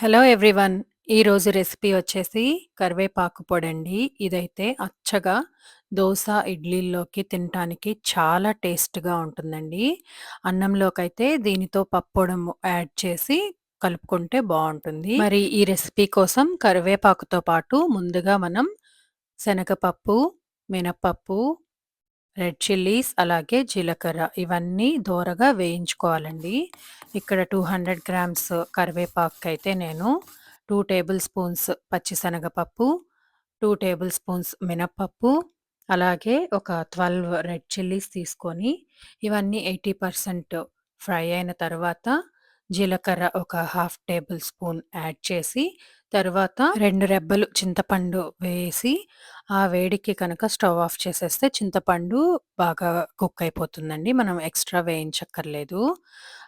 Hello everyone. ఈరోజు recipe వచ్చేసి కరివేపాకు పొడండి. ఇదైతే అచ్చగా దోశ ఇడ్లీల్లోకి తినటానికి చాలా టేస్ట్గా ఉంటుందండి. అన్నంలోకైతే దీనితో పప్పొడం యాడ్ చేసి కలుపుకుంటే బాగుంటుంది. మరి ఈ రెసిపీ కోసం కరివేపాకుతో పాటు ముందుగా మనం శనగపప్పు మినపప్పు రెడ్ చిల్లీస్ అలాగే జీలకర్ర ఇవన్నీ దోరగా వేయించుకోవాలండి. ఇక్కడ టూ హండ్రెడ్ గ్రామ్స్ కరివేపాకు అయితే నేను టూ టేబుల్ స్పూన్స్ పచ్చిశనగపప్పు టూ టేబుల్ స్పూన్స్ మినప్పప్పు అలాగే ఒక ట్వెల్వ్ రెడ్ చిల్లీస్ తీసుకొని ఇవన్నీ ఎయిటీ పర్సెంట్ ఫ్రై అయిన తర్వాత జీలకర్ర ఒక హాఫ్ టేబుల్ స్పూన్ యాడ్ చేసి తర్వాత రెండు రెబ్బలు చింతపండు వేసి ఆ వేడికి కనుక స్టవ్ ఆఫ్ చేసేస్తే చింతపండు బాగా కుక్ అయిపోతుందండి. మనం ఎక్స్ట్రా వేయించక్కర్లేదు.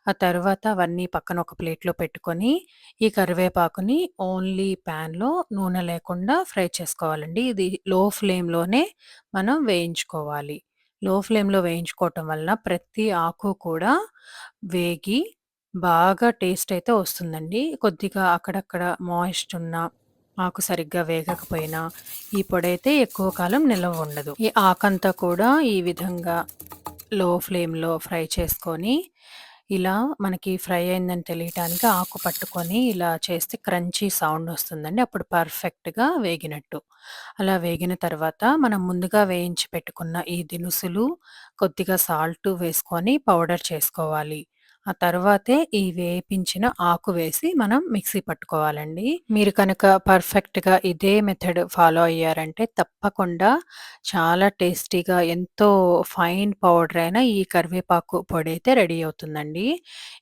ఆ తర్వాత అవన్నీ పక్కన ఒక ప్లేట్లో పెట్టుకొని ఈ కరివేపాకుని ఓన్లీ ప్యాన్లో నూనె లేకుండా ఫ్రై చేసుకోవాలండి. ఇది లో ఫ్లేమ్లోనే మనం వేయించుకోవాలి. లో ఫ్లేమ్లో వేయించుకోవటం వలన ప్రతి ఆకు కూడా వేగి బాగా టేస్ట్ అయితే వస్తుందండి. కొద్దిగా అక్కడక్కడ మాయిస్ట్ ఉన్న ఆకు సరిగ్గా వేగకపోయినా ఈ పొడైతే ఎక్కువ కాలం నిలవ ఉండదు. ఈ ఆకంతా కూడా ఈ విధంగా లో ఫ్లేమ్‌లో ఫ్రై చేసుకొని, ఇలా మనకి ఫ్రై అయిందని తెలియటానికి ఆకు పట్టుకొని ఇలా చేస్తే క్రంచీ సౌండ్ వస్తుందండి. అప్పుడు పర్ఫెక్ట్‌గా వేగినట్టు. అలా వేగిన తర్వాత మనం ముందుగా వేయించి పెట్టుకున్న ఈ దినుసులు, కొద్దిగా సాల్టు వేసుకొని పౌడర్ చేసుకోవాలి. ఆ తర్వాతే ఈ వేపించిన ఆకు వేసి మనం మిక్సీ పట్టుకోవాలండి. మీరు కనుక పర్ఫెక్ట్‌గా ఇదే మెథడ్ ఫాలో అయ్యారంటే తప్పకుండా చాలా టేస్టీగా ఎంతో ఫైన్ పౌడర్ అయిన ఈ కరివేపాకు పొడి అయితే రెడీ అవుతుందండి.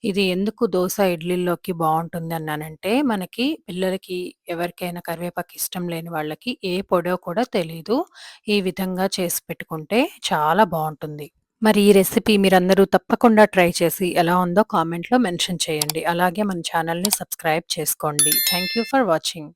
ఇది ఎందుకు దోశ ఇడ్లీల్లోకి బాగుంటుంది అన్నానంటే మనకి పిల్లలకి ఎవరికైనా కరివేపాకు ఇష్టం లేని వాళ్ళకి ఏ పొడో కూడా తెలీదు. ఈ విధంగా చేసి పెట్టుకుంటే చాలా బాగుంటుంది మరి ఈ రెసిపీ మీరందరూ తప్పకుండా ట్రై చేసి ఎలా ఉందో కామెంట్‌లో మెన్షన్ చేయండి. అలాగే మన ఛానల్‌ని సబ్స్క్రైబ్ చేసుకోండి. Thank you for watching.